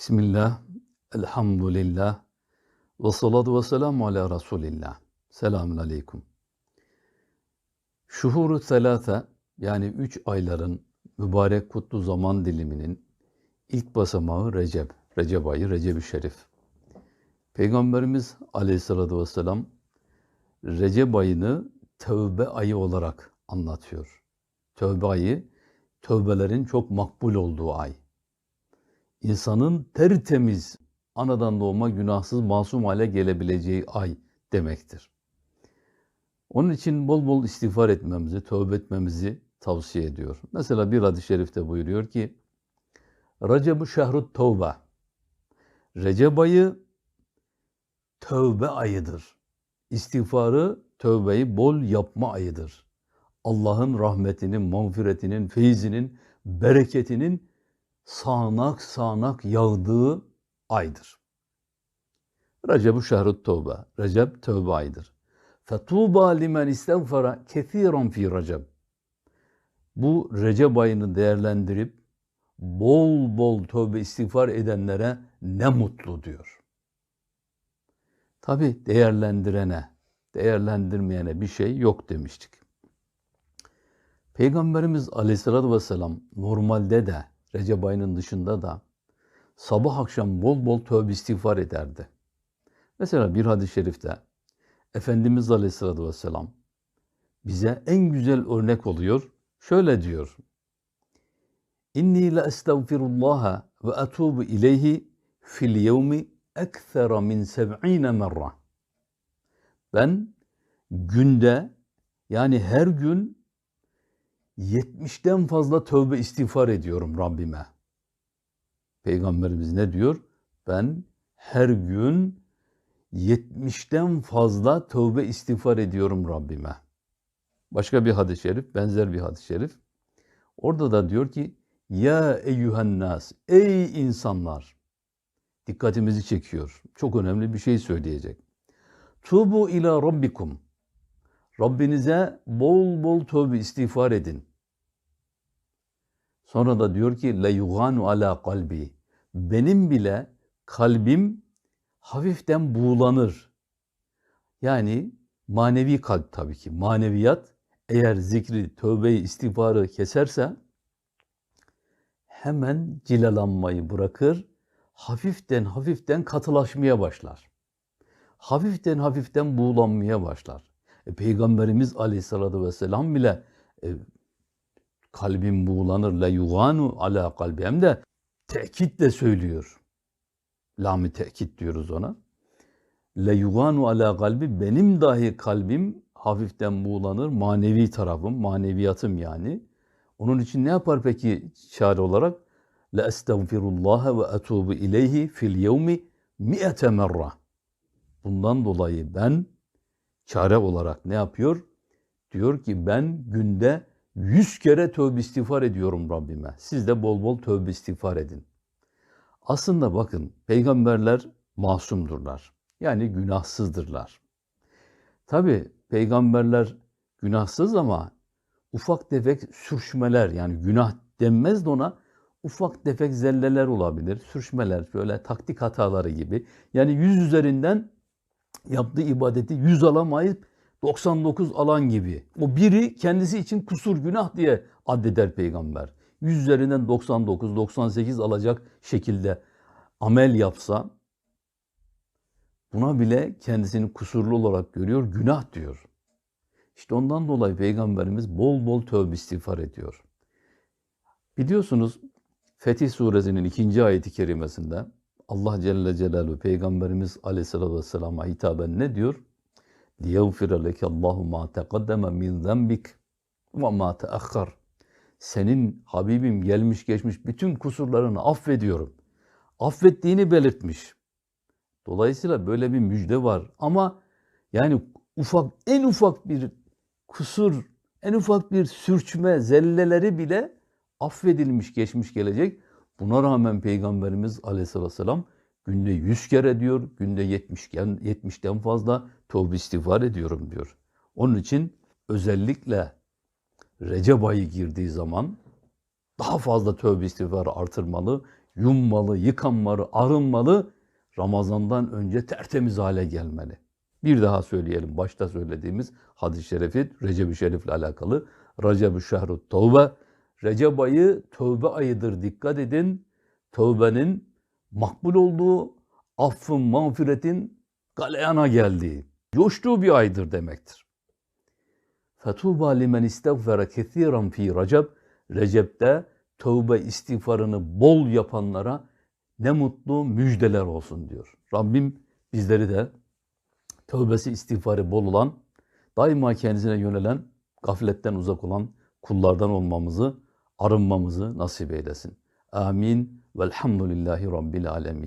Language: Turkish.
Bismillah, elhamdülillah, ve salatu ve selamu ala Resulillah. Selamun aleyküm. Şuhuru selate yani üç ayların mübarek kutlu zaman diliminin ilk basamağı Recep, Recep ayı, Recep-i Şerif. Peygamberimiz aleyhissalatü vesselam Recep ayını tövbe ayı olarak anlatıyor. Tövbe ayı, tövbelerin çok makbul olduğu ay. İnsanın tertemiz, anadan doğma günahsız masum hale gelebileceği ay demektir. Onun için bol bol istiğfar etmemizi, tövbe etmemizi tavsiye ediyor. Mesela bir hadis-i şerifte buyuruyor ki, Recep-u şehrut tövbe. Recep ayı tövbe ayıdır. İstiğfarı, tövbeyi bol yapma ayıdır. Allah'ın rahmetinin, mağfiretinin, feyzinin, bereketinin sağanak sağanak yağdığı aydır. Recep-u şehrut tövbe. Recep tövbe ayıdır. Fetuba limen istagfara kethiran fi Recep. Bu Recep ayını değerlendirip bol bol tövbe istiğfar edenlere ne mutlu diyor. Tabi değerlendirene, değerlendirmeyene bir şey yok demiştik. Peygamberimiz aleyhissalatü vesselam normalde de Recep ayının dışında da sabah akşam bol bol tövbe istiğfar ederdi. Mesela bir hadis-i şerifte Efendimiz Aleyhisselatü Vesselam bize en güzel örnek oluyor. Şöyle diyor. İnni la estağfirullaha ve etubu ileyhi fil yevmi ekthera min seb'ine merra. Ben günde yani her gün 70'ten fazla tövbe istiğfar ediyorum Rabbime. Peygamberimiz ne diyor? Ben her gün 70'ten fazla tövbe istiğfar ediyorum Rabbime. Başka bir hadis-i şerif, benzer bir hadis-i şerif. Orada da diyor ki, Ya eyyühen nas, ey insanlar. Dikkatimizi çekiyor. Çok önemli bir şey söyleyecek. Tubu ila rabbikum. Rabbinize bol bol tövbe istiğfar edin. Sonra da diyor ki, Le yuganu ala kalbi. Benim bile kalbim hafiften buğulanır. Yani manevi kalp tabii ki. Maneviyat eğer zikri, tövbeyi, istiğfarı keserse hemen cilalanmayı bırakır. Hafiften hafiften katılaşmaya başlar. Hafiften hafiften buğulanmaya başlar. E, Peygamberimiz aleyhissalatü vesselam bile e, kalbim buğulanır. La yuganu ala kalbi. Hem de tekitle söylüyor. Lami tekit diyoruz ona. Le yuganu ala kalbi benim dahi kalbim hafiften buğulanır. Manevi tarafım, maneviyatım yani. Onun için ne yapar peki çare olarak? Le estağfirullah ve etubu ileyhi fil yevmi mi'ete merra. Bundan dolayı ben çare olarak ne yapıyor? Diyor ki ben günde yüz kere tövbe istiğfar ediyorum Rabbime. Siz de bol bol tövbe istiğfar edin. Aslında bakın peygamberler masumdurlar. Yani günahsızdırlar. Tabi peygamberler günahsız ama ufak tefek sürçmeler yani günah denmez de ona ufak tefek zelleler olabilir. Sürçmeler böyle taktik hataları gibi. Yani yüz üzerinden yaptığı ibadeti yüz alamayıp 99 alan gibi. O biri kendisi için kusur günah diye addeder peygamber. 100 üzerinden 99, 98 alacak şekilde amel yapsa buna bile kendisini kusurlu olarak görüyor, günah diyor. İşte ondan dolayı peygamberimiz bol bol tövbe istiğfar ediyor. Biliyorsunuz Fetih suresinin ikinci ayeti kerimesinde Allah Celle Celaluhu Peygamberimiz Aleyhisselatü Vesselam'a hitaben ne diyor? لِيَغْفِرَ لَكَ اللّٰهُ مَا تَقَدَّمَ مِنْ ذَنْبِكَ وَمَا تَأَخَّرَ Senin Habibim gelmiş geçmiş bütün kusurlarını affediyorum. Affettiğini belirtmiş. Dolayısıyla böyle bir müjde var. Ama yani ufak en ufak bir kusur, en ufak bir sürçme, zelleleri bile affedilmiş, geçmiş gelecek. Buna rağmen Peygamberimiz Aleyhisselatü Vesselam günde 100 kere diyor, günde 70 70'ten fazla tövbe istiğfar ediyorum diyor. Onun için özellikle Recep ayı girdiği zaman daha fazla tövbe istiğfarı artırmalı. yummalı, yıkanmalı, arınmalı, Ramazan'dan önce tertemiz hale gelmeli. Bir daha söyleyelim. Başta söylediğimiz hadis-i şerifi Recep-i Şerif'le alakalı. Recep-i Şehru Tevbe. Recep ayı tövbe ayıdır. Dikkat edin. Tövbenin makbul olduğu, affın, mağfiretin galeyana geldiği, coştuğu bir aydır demektir. Fetuba limen istagfara kethiran fi Recep. Recep'te tövbe istiğfarını bol yapanlara ne mutlu müjdeler olsun diyor. Rabbim bizleri de tövbesi istiğfarı bol olan, daima kendisine yönelen, gafletten uzak olan kullardan olmamızı, arınmamızı nasip eylesin. Amin. Velhamdülillahi Rabbil alemin.